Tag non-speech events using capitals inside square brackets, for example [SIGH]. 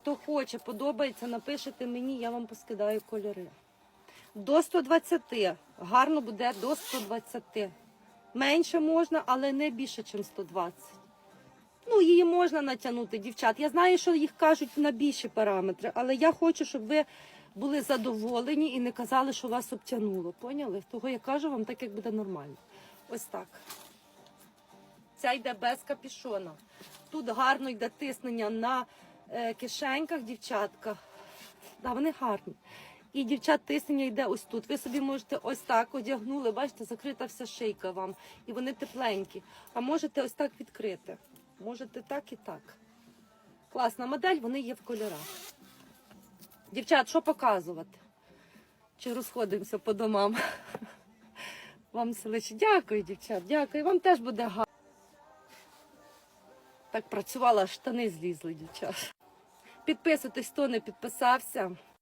Хто хоче, подобається, напишете мені, я вам поскидаю кольори. До 120. Гарно буде до 120. Менше можна, але не більше, ніж 120. Ну, її можна натягнути, дівчат. Я знаю, що їх кажуть на більші параметри, але я хочу, щоб ви були задоволені і не казали, що вас обтянуло. Поняли? Того я кажу вам так, як буде нормально. Ось так. Ця йде без капішона. Тут гарно йде тиснення на кишеньках, дівчатка. Да, вони гарні. І дівчат тиснення йде ось тут. Ви собі можете ось так одягнули, бачите, закрита вся шийка вам. І вони тепленькі. А можете ось так відкрити. Можете так і так. Класна модель, вони є в кольорах. Дівчат, що показувати? Чи розходимося по домам? [LAUGHS] Вам селище. Дякую, дівчат, дякую. Вам теж буде гарно. Так працювала, штани злізли, дівчат. Підписуйтесь, хто не підписався.